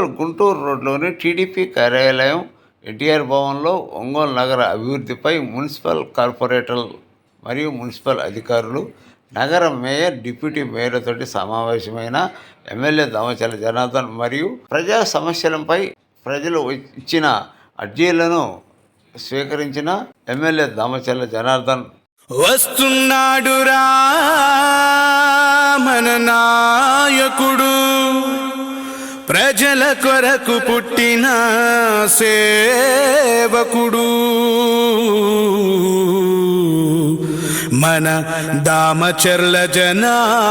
ఒంగోలు గుంటూరు రోడ్లోని టీడీపీ కార్యాలయం ఎన్టీఆర్ భవన్లో ఒంగోలు నగర అభివృద్ధిపై మున్సిపల్ కార్పొరేటర్ మరియు మున్సిపల్ అధికారులు నగర మేయర్ డిప్యూటీ మేయర్లతోటి సమావేశమైన ఎమ్మెల్యే దామచల జనార్దన్ మరియు ప్రజా సమస్యలపై ప్రజలు ఇచ్చిన అర్జీలను స్వీకరించిన ఎమ్మెల్యే దామచల్ల జనార్దన్. వస్తున్నాడు రా మన నాయకుడు. ప్రజల కొరకు పుట్టిన సేవకుడు. మన దామచర్ల జనార్దనుడు.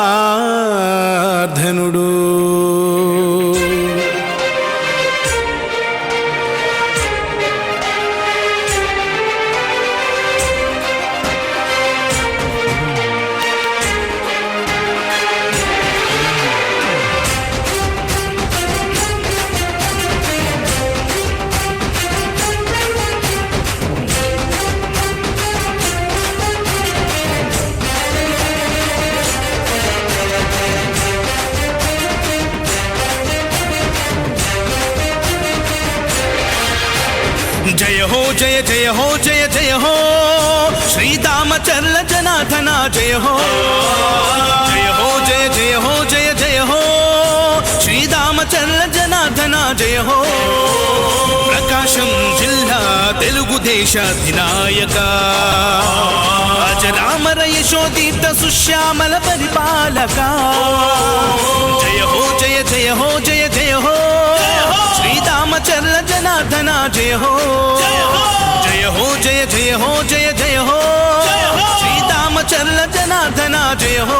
జయ హో జయ జయ హో జయ జయ హో శ్రీరామచర్ల జనార్దన జయ హో జయ హో జయ జయ హో జయ జయ హో శ్రీరామచర్ల జనార్దన జయ హో ప్రకాశం జిల్లా తెలుగుదేశ అధినాయక అజరామర యశోదీత సుశ్యామల పరిపాలక జయ హో జయ జయ హో జయ జయ హో శ్రీరామచర్ల జనార్దన జయ హో జయ హో జయ జయ హో జయ జయ హో శ్రీరామచర్ల జనార్దన జయ హో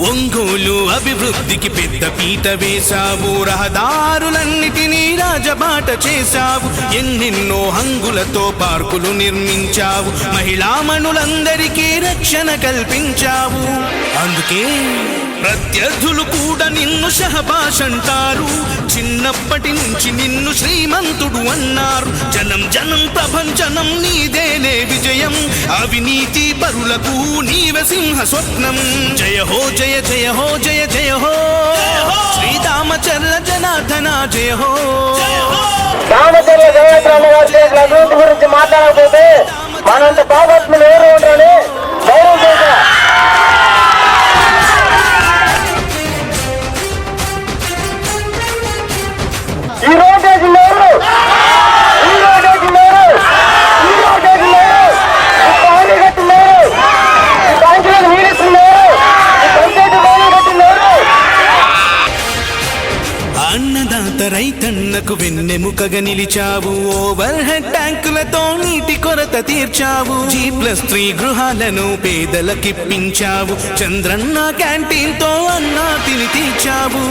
ఒంగోలు అభివృద్ధికి పెద్ద పీట వేశావు. రహదారులన్నిటినీ రాజబాట చేశావు. ఎన్నెన్నో హంగులతో పార్కులు నిర్మించావు. మహిళామణులందరికీ రక్షణ కల్పించావు. అందుకే ప్రత్యర్థులు కూడా నిన్ను షహబాష్ అంటారు చిన్నప్పటి నుంచి నిన్ను శ్రీమంతుడు అన్నారు. జనం జనం ప్రపంచనం నీదేనే విజయం. అవినీతి పరులకు నీవే సింహ స్వప్నం జయ హో జయ జయ జయ హో జయ జయ హో. శ్రీరామచర్ల జనార్దన జయ హో. రామచర్ల జనార్దన గారి అభివృద్ధి గురించి మాట్లాడకపోతే మనంత పాపత్ములు ఎవరు ఉంటారని గౌరవం అన్నదాత రైతన్నకు వెన్నెముకగా నిలిచావు. ఓవర్ హెడ్ ట్యాంకులతో నీటి కొరత తీర్చావు. జీ ప్లస్ త్రీ గృహాలను పేదలకిప్పించావు. చంద్రన్న క్యాంటీన్తో అన్నా తిని తీర్చావు.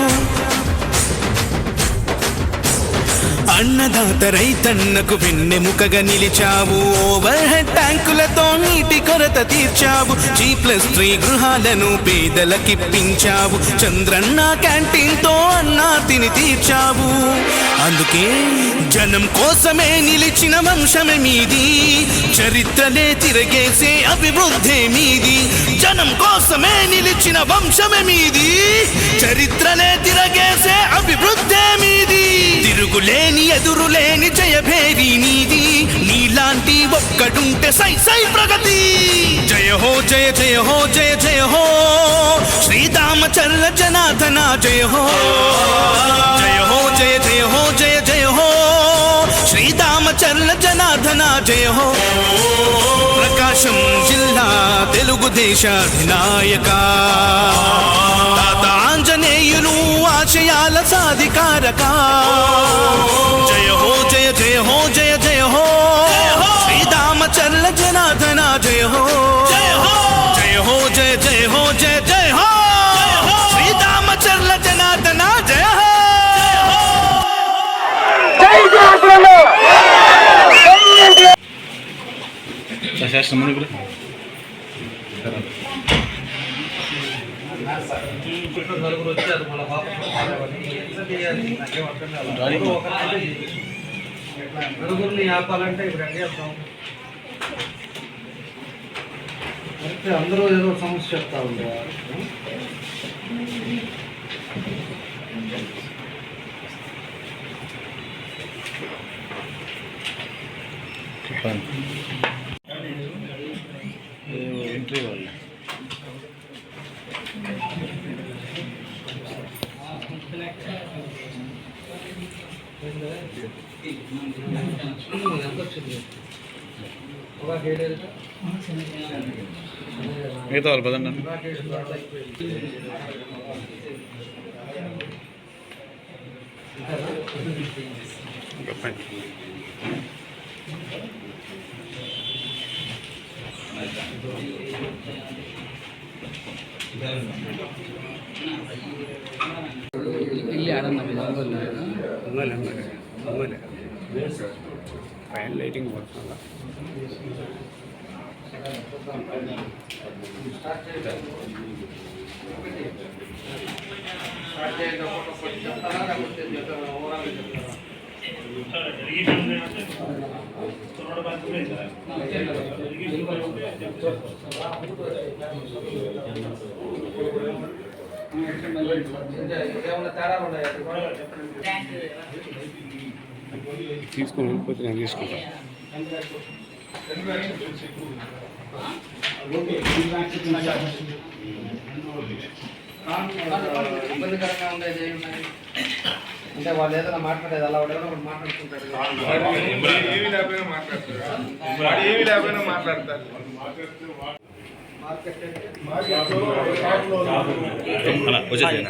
అన్నదాత రైతన్నకు వెన్నెముకగా నిలిచావు. ఓవర్ హెడ్ ట్యాంకులతో నీటి కొరత తీర్చావు. జీ ప్లస్ త్రీ గృహాలను పేదలకిప్పించావు చంద్రన్న క్యాంటీన్తో అన్నా తిని తీర్చావు. అందుకే జనం కోసమే నిలిచిన వంశమే మీది. చరిత్రనే తిరగేసే అభివృద్ధి మీది. జనం కోసమే నిలిచిన వంశమే మీది. చరిత్రనే తిరగేసే అభివృద్ధి మీది. తిరుగులేని ఎదురులేని జయభేరి నీది. నీలాంటి ఒక్కడుంటే సై సై ప్రగతి. జయ హో జయ జయ హో జయ జయ హో. శ్రీరామచర్ల జనార్దన జయ హో. జయ హో జయ జయ హో జయ జయ హో. శ్రీరామచర్ల జనార్దన జయ హో. ప్రకాశం జిల్లా తెలుగుదేశ అధినాయక. ఆశయాల సాధికారక జయ హో జయ జయ హో జయ జయ హో శ్రీరామచర్ల జనార్దన జయ హో జయ హో జయ హో జయ జయ హో జయ జయ హో శ్రీరామచర్ల జనార్దన జయ హో జై జనార్దన జై ఎన్టీఆర్ నలుగురిని ఆపాలంటే ఇప్పుడు ఎట్లా చేస్తాం అయితే అందరూ ఏదో సమస్య చెప్తా ఉండేవారు ఎంత వచ్చింది ఒక ఏడేది మిగతా వాళ్ళు పదండి లైటింగ్ పడుతుందా ఏమైనా తేడాలు తీసుకుని వెళ్ళిపోతే నేను తీసుకుంటాను ఇబ్బందికరంగా ఉండేది అంటే వాళ్ళు ఏదైనా మాట్లాడేది అలా మాట్లాడుకుంటారు. ఏమి లేకపోయినా మాట్లాడతారు. ఏమి లేకపోయినా మాట్లాడతారు. మార్కెట్ అంటే వచ్చేసి